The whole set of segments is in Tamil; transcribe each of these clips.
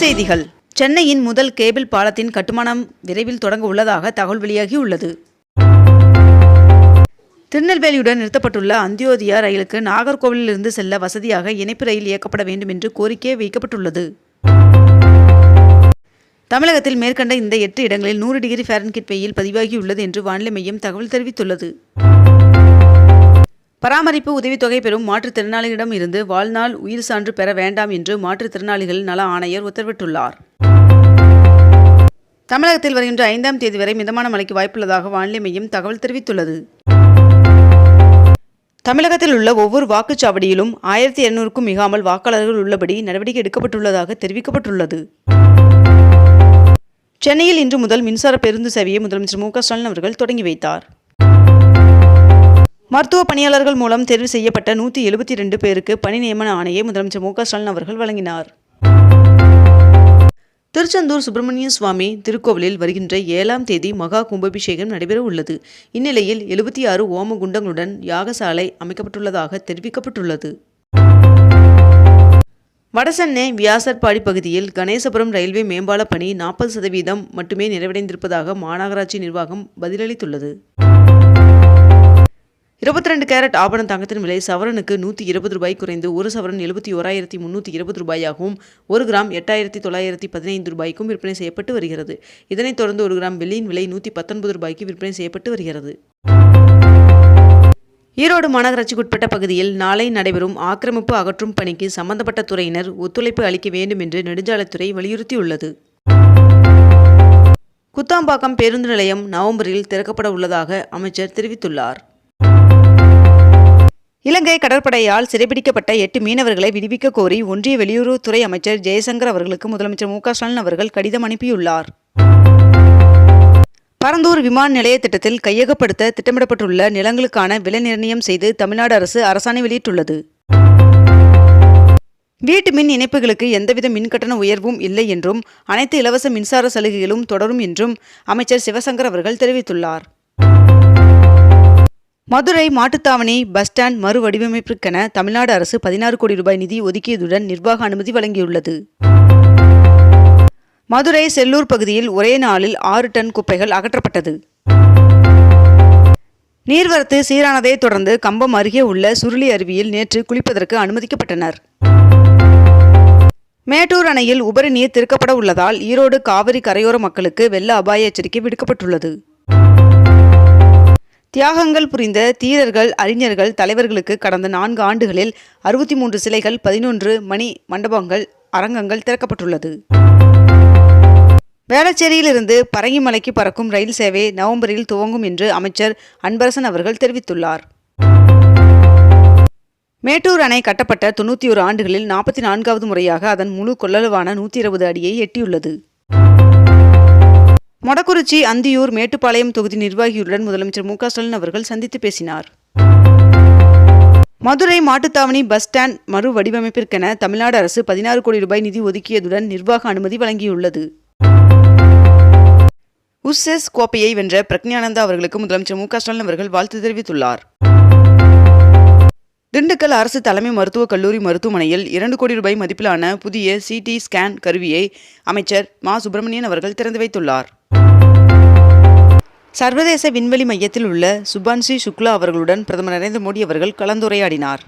செய்திகள். சென்னையின் முதல் கேபிள் பாலத்தின் கட்டுமானம் விரைவில் தொடங்க உள்ளதாக தகவல் வெளியாகியுள்ளது. திருநெல்வேலியுடன் நிறுத்தப்பட்டுள்ள அந்தியோதயா ரயிலுக்கு நாகர்கோவிலிருந்து செல்ல வசதியாக இணைப்பு ரயில் இயக்கப்பட வேண்டும் என்று கோரிக்கை வைக்கப்பட்டுள்ளது. தமிழகத்தில் மேற்கண்ட இந்த எட்டு இடங்களில் நூறு டிகிரி ஃபாரன்கிட் வெயில் பதிவாகியுள்ளது என்று வானிலை மையம் தகவல் தெரிவித்துள்ளது. பராமரிப்பு உதவித்தொகை பெறும் மாற்றுத்திறனாளிகளிடம் இருந்து வாழ்நாள் உயிர் சான்று பெற வேண்டாம் என்று மாற்றுத்திறனாளிகள் நல ஆணையர் உத்தரவிட்டுள்ளார். தமிழகத்தில் வருகின்ற ஐந்தாம் தேதி வரை மிதமான மழைக்கு வாய்ப்புள்ளதாக வானிலை மையம் தகவல் தெரிவித்துள்ளது. தமிழகத்தில் உள்ள ஒவ்வொரு வாக்குச்சாவடியிலும் ஆயிரத்தி இருநூறுக்கும் மிகாமல் வாக்காளர்கள் உள்ளபடி நடவடிக்கை எடுக்கப்பட்டுள்ளதாக தெரிவிக்கப்பட்டுள்ளது. சென்னையில் இன்று முதல் மின்சார பேருந்து சேவையை முதலமைச்சர் மு க ஸ்டாலின் அவர்கள் தொடங்கி வைத்தார். மருத்துவ பணியாளர்கள் மூலம் தேர்வு செய்யப்பட்ட நூற்றி எழுபத்தி ரெண்டு பேருக்கு பணி நியமன ஆணையை முதலமைச்சர் மு க ஸ்டாலின் அவர்கள் வழங்கினார். திருச்செந்தூர் சுப்பிரமணிய சுவாமி திருக்கோவிலில் வருகின்ற ஏழாம் தேதி மகா கும்பாபிஷேகம் நடைபெற உள்ளது. இந்நிலையில் எழுபத்தி ஆறு ஓம குண்டங்களுடன் யாகசாலை அமைக்கப்பட்டுள்ளதாக தெரிவிக்கப்பட்டுள்ளது. வடசென்னை வியாசர்பாடி பகுதியில் கணேசபுரம் ரயில்வே மேம்பால பணி நாற்பது சதவீதம் மட்டுமே நிறைவடைந்திருப்பதாக மாநகராட்சி நிர்வாகம் பதிலளித்துள்ளது. இருபத்தி ரெண்டு கேரட் ஆபரண தங்கத்தின் விலை சவரனுக்கு நூற்றி இருபது ரூபாய் குறைந்து ஒரு சவரன் எழுபத்தி ஓராயிரத்தி முந்நூற்றி இருபது ரூபாயாகவும் ஒரு கிராம் எட்டாயிரத்தி தொள்ளாயிரத்தி பதினைந்து ரூபாய்க்கும் விற்பனை செய்யப்பட்டு வருகிறது. இதனைத் தொடர்ந்து ஒரு கிராம் வெள்ளியின் விலை நூற்றி பத்தொன்பது ரூபாய்க்கு விற்பனை செய்யப்பட்டு வருகிறது. ஈரோடு மாநகராட்சிக்குட்பட்ட பகுதியில் நாளை நடைபெறும் ஆக்கிரமிப்பு அகற்றும் பணிக்கு சம்பந்தப்பட்ட துறையினர் ஒத்துழைப்பு அளிக்க வேண்டும் என்று நெடுஞ்சாலைத்துறை வலியுறுத்தியுள்ளது. குத்தாம்பாக்கம் பேருந்து நிலையம் நவம்பரில் திறக்கப்பட உள்ளதாக அமைச்சர் தெரிவித்துள்ளார். இலங்கை கடற்படையால் சிறைபிடிக்கப்பட்ட எட்டு மீனவர்களை விடுவிக்க கோரி ஒன்றிய வெளியுறவுத்துறை அமைச்சர் ஜெயசங்கர் அவர்களுக்கு முதலமைச்சர் மு க ஸ்டாலின் அவர்கள் கடிதம் அனுப்பியுள்ளார். பரந்தூர் விமான நிலைய திட்டத்தில் கையகப்படுத்த திட்டமிடப்பட்டுள்ள நிலங்களுக்கான விலை நிர்ணயம் செய்து தமிழ்நாடு அரசு அரசாணை வெளியிட்டுள்ளது. வீட்டு மின் இணைப்புகளுக்கு எந்தவித மின்கட்டண உயர்வும் இல்லை என்றும் அனைத்து இலவச மின்சார சலுகைகளும் தொடரும் என்றும் அமைச்சர் சிவசங்கர் அவர்கள் தெரிவித்துள்ளார். மதுரை மாட்டுத்தாவணி பஸ் ஸ்டாண்ட் மறுவடிவமைப்பிற்கென தமிழ்நாடு அரசு பதினாறு கோடி ரூபாய் நிதி ஒதுக்கியதுடன் நிர்வாக அனுமதி வழங்கியுள்ளது. மதுரை செல்லூர் பகுதியில் ஒரே நாளில் ஆறு டன் குப்பைகள் அகற்றப்பட்டது. நீர்வரத்து சீரானதை தொடர்ந்து கம்பம் அருகே உள்ள சுருளி அருவியில் நேற்று குளிப்பதற்கு அனுமதிக்கப்பட்டனர். மேட்டூர் அணையில் உபரி நீர் திறக்கப்பட உள்ளதால் ஈரோடு காவிரி கரையோர மக்களுக்கு வெள்ள அபாய எச்சரிக்கை விடுக்கப்பட்டுள்ளது. தியாகங்கள் புரிந்த தீரர்கள் அறிஞர்கள் தலைவர்களுக்கு கடந்த நான்கு ஆண்டுகளில் அறுபத்தி மூன்று சிலைகள் பதினொன்று மணி மண்டபங்கள் அரங்கங்கள் திறக்கப்பட்டுள்ளது. வேளச்சேரியிலிருந்து பரங்கிமலைக்கு பறக்கும் ரயில் சேவை நவம்பரில் துவங்கும் என்று அமைச்சர் அன்பரசன் அவர்கள் தெரிவித்துள்ளார். மேட்டூர் அணை கட்டப்பட்ட தொண்ணூற்றி ஒரு ஆண்டுகளில் நாற்பத்தி நான்காவது முறையாக அதன் முழு கொள்ளளவான நூற்றி இருபது அடியை எட்டியுள்ளது. மொடக்குறிச்சி அந்தியூர் மேட்டுப்பாளையம் தொகுதி நிர்வாகியுடன் முதலமைச்சர் மு ஸ்டாலின் அவர்கள் சந்தித்து பேசினார். மதுரை மாட்டுத்தாவணி பஸ் ஸ்டாண்ட் மறு வடிவமைப்பிற்கென தமிழ்நாடு அரசு பதினாறு கோடி ரூபாய் நிதி ஒதுக்கியதுடன் நிர்வாக அனுமதி வழங்கியுள்ளது. உஸ்ஸெஸ் கோப்பையை வென்ற பிரக்ஞானந்தா அவர்களுக்கு முதலமைச்சர் மு ஸ்டாலின் அவர்கள் வாழ்த்து தெரிவித்துள்ளார். திண்டுக்கல் அரசு தலைமை மருத்துவக் கல்லூரி மருத்துவமனையில் இரண்டு கோடி ரூபாய் மதிப்பிலான புதிய சிடி ஸ்கேன் கருவியை அமைச்சர் மா. சுப்பிரமணியன் அவர்கள் திறந்து வைத்துள்ளார். சர்வதேச விண்வெளி மையத்தில் உள்ள சுபான்சி சுக்லா அவர்களுடன் பிரதமர் நரேந்திர மோடி அவர்கள் கலந்துரையாடினார்.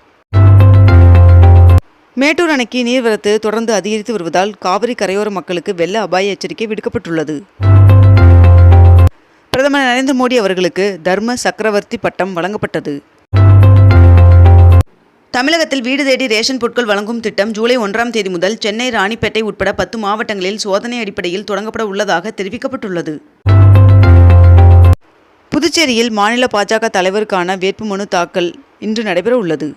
மேட்டூர் அணைக்கு நீர்வரத்து தொடர்ந்து அதிகரித்து வருவதால் காவிரி கரையோர மக்களுக்கு வெள்ள அபாய எச்சரிக்கை விடுக்கப்பட்டுள்ளது. பிரதமர் நரேந்திர மோடி அவர்களுக்கு தர்ம சக்கரவர்த்தி பட்டம் வழங்கப்பட்டது. தமிழகத்தில் வீடு தேடி ரேஷன் பொருட்கள் வழங்கும் திட்டம் ஜூலை ஒன்றாம் தேதி முதல் சென்னை ராணிப்பேட்டை உட்பட பத்து மாவட்டங்களில் சோதனை அடிப்படையில் தொடங்கப்பட உள்ளதாக தெரிவிக்கப்பட்டுள்ளது. புதுச்சேரியில் மாநில பாஜக தலைவருக்கான வேட்புமனு தாக்கல் இன்று நடைபெற உள்ளது.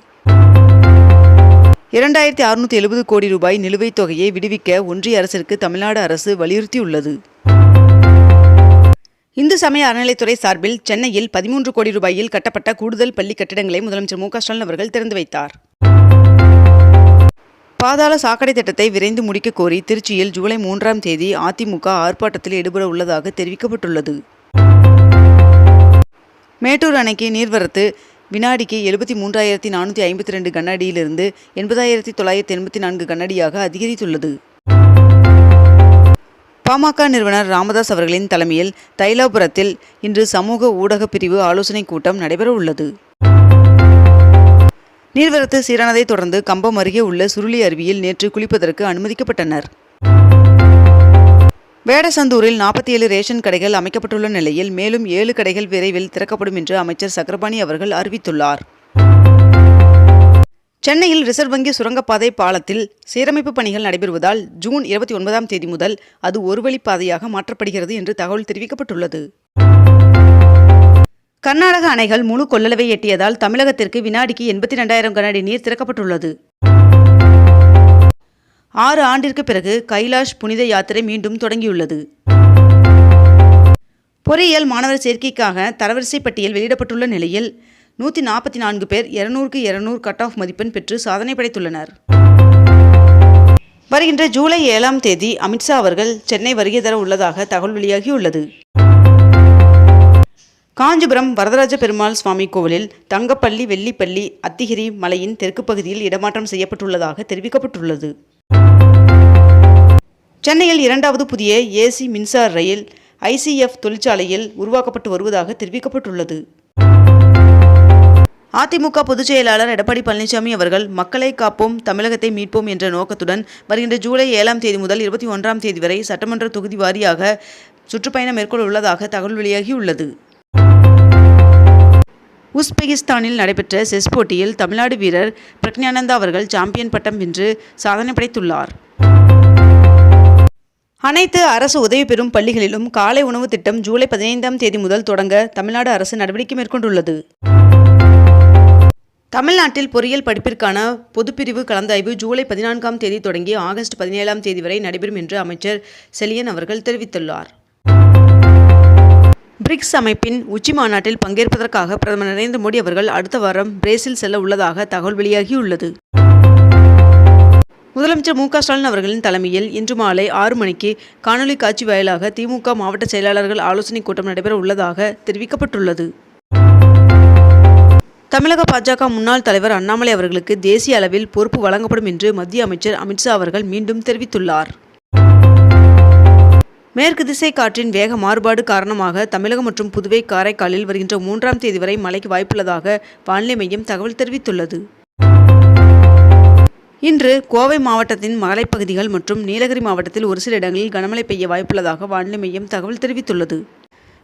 இரண்டாயிரத்தி அறுநூற்றி எழுபது கோடி ரூபாய் நிலுவைத் தொகையை விடுவிக்க ஒன்றிய அரசிற்கு தமிழ்நாடு அரசு வலியுறுத்தியுள்ளது. இந்து சமய அறநிலைத்துறை சார்பில் சென்னையில் பதிமூன்று கோடி ரூபாயில் கட்டப்பட்ட கூடுதல் பள்ளி கட்டிடங்களை முதலமைச்சர் மு ஸ்டாலின் அவர்கள் திறந்து வைத்தார். பாதாள சாக்கடை திட்டத்தை விரைந்து முடிக்க கோரி திருச்சியில் ஜூலை மூன்றாம் தேதி அதிமுக ஆர்ப்பாட்டத்தில் ஈடுபட உள்ளதாக தெரிவிக்கப்பட்டுள்ளது. மேட்டூர் அணைக்கு நீர்வரத்து வினாடிக்கு எழுபத்தி மூன்றாயிரத்தி நானூற்றி ஐம்பத்தி ரெண்டு கண்ணடியிலிருந்து எண்பதாயிரத்தி தொள்ளாயிரத்தி எண்பத்தி நான்கு கண்ணடியாக அதிகரித்துள்ளது. பாமக நிறுவனர் ராமதாஸ் அவர்களின் தலைமையில் தைலாபுரத்தில் இன்று சமூக ஊடக பிரிவு ஆலோசனைக் கூட்டம் நடைபெற உள்ளது. நீர்வரத்து சீரானதை தொடர்ந்து கம்பம் அருகே உள்ள சுருளி அருவியில் நேற்று குளிப்பதற்கு அனுமதிக்கப்பட்டனர். வேடசந்தூரில் நாற்பத்தி ஏழு ரேஷன் கடைகள் அமைக்கப்பட்டுள்ள நிலையில் மேலும் ஏழு கடைகள் விரைவில் திறக்கப்படும் என்று அமைச்சர் சக்கரபாணி அவர்கள் அறிவித்துள்ளார். சென்னையில் ரிசர்வ் வங்கி சுரங்கப்பாதை பாலத்தில் சீரமைப்பு பணிகள் நடைபெறுவதால் ஜூன் இருபத்தி ஒன்பதாம் தேதி முதல் அது ஒரு வழிப்பாதையாக மாற்றப்படுகிறது என்று தகவல் தெரிவிக்கப்பட்டுள்ளது. கர்நாடக அணைகள் முழு கொள்ளளவை எட்டியதால் தமிழகத்திற்கு வினாடிக்கு எண்பத்தி ரெண்டாயிரம் கனஅடி நீர் திறக்கப்பட்டுள்ளது. ஆறு ஆண்டிற்கு பிறகு கைலாஷ் புனித யாத்திரை மீண்டும் தொடங்கியுள்ளது. பொறியியல் மாணவர் சேர்க்கைக்காக தரவரிசை பட்டியல் வெளியிடப்பட்டுள்ள நிலையில் நூற்றி நாற்பத்தி நான்கு பேர் இருநூறுக்கு இருநூறு கட் ஆஃப் மதிப்பெண் பெற்று சாதனை படைத்துள்ளனர். வருகின்ற ஜூலை ஏழாம் தேதி அமித்ஷா அவர்கள் சென்னை வருகை தர உள்ளதாக தகவல் வெளியாகியுள்ளது. காஞ்சிபுரம் வரதராஜ பெருமாள் சுவாமி கோவிலில் தங்கப்பள்ளி வெள்ளிப்பள்ளி அத்திகிரி மலையின் தெற்கு பகுதியில் இடமாற்றம் செய்யப்பட்டுள்ளதாக தெரிவிக்கப்பட்டுள்ளது. சென்னையில் இரண்டாவது புதிய ஏசி மின்சார ரயில் ஐசிஎஃப் தொழிற்சாலையில் உருவாக்கப்பட்டு வருவதாக தெரிவிக்கப்பட்டுள்ளது. அதிமுக பொதுச் செயலாளர் எடப்பாடி பழனிசாமி அவர்கள் மக்களை காப்போம் தமிழகத்தை மீட்போம் என்ற நோக்கத்துடன் வருகின்ற ஜூலை ஏழாம் தேதி முதல் இருபத்தி ஒன்றாம் தேதி வரை சட்டமன்ற தொகுதி வாரியாக சுற்றுப்பயணம் மேற்கொள்ள உள்ளதாக தகவல் வெளியாகியுள்ளது. உஸ்பெகிஸ்தானில் நடைபெற்ற செஸ் போட்டியில் தமிழ்நாடு வீரர் பிரக்ஞானந்தா அவர்கள் சாம்பியன் பட்டம் வென்று சாதனை படைத்துள்ளார். அனைத்து அரசு உதவி பெறும் பள்ளிகளிலும் காலை உணவு திட்டம் ஜூலை பதினைந்தாம் தேதி முதல் தொடங்க தமிழ்நாடு அரசு நடவடிக்கை மேற்கொண்டுள்ளது. தமிழ்நாட்டில் பொறியியல் படிப்பிற்கான பொதுப்பிரிவு கலந்தாய்வு ஜூலை பதினான்காம் தேதி தொடங்கி ஆகஸ்ட் பதினேழாம் தேதி வரை நடைபெறும் என்று அமைச்சர் செலியன் அவர்கள் தெரிவித்துள்ளார். பிரிக்ஸ் அமைப்பின் உச்சி மாநாட்டில் பங்கேற்பதற்காக பிரதமர் நரேந்திர மோடி அவர்கள் அடுத்த வாரம் பிரேசில் செல்ல உள்ளதாக தகவல் வெளியாகியுள்ளது. முதலமைச்சர் மு ஸ்டாலின் அவர்களின் தலைமையில் இன்று மாலை ஆறு மணிக்கு காணொலி காட்சி வாயிலாக திமுக மாவட்ட செயலாளர்கள் ஆலோசனைக் கூட்டம் நடைபெற உள்ளதாக தெரிவிக்கப்பட்டுள்ளது. தமிழக பாஜக முன்னாள் தலைவர் அண்ணாமலை அவர்களுக்கு தேசிய அளவில் பொறுப்பு வழங்கப்படும் என்று மத்திய அமைச்சர் அமித்ஷா அவர்கள் மீண்டும் தெரிவித்துள்ளார். மேற்கு திசை காற்றின் வேக மாறுபாடு காரணமாக தமிழகம் மற்றும் புதுவை காரைக்காலில் வருகின்ற மூன்றாம் தேதி வரை மழைக்கு வாய்ப்புள்ளதாக வானிலை மையம் தகவல் தெரிவித்துள்ளது. இன்று கோவை மாவட்டத்தின் மலைப்பகுதிகள் மற்றும் நீலகிரி மாவட்டத்தில் ஒரு சில இடங்களில் கனமழை பெய்ய வாய்ப்புள்ளதாக வானிலை மையம் தகவல் தெரிவித்துள்ளது.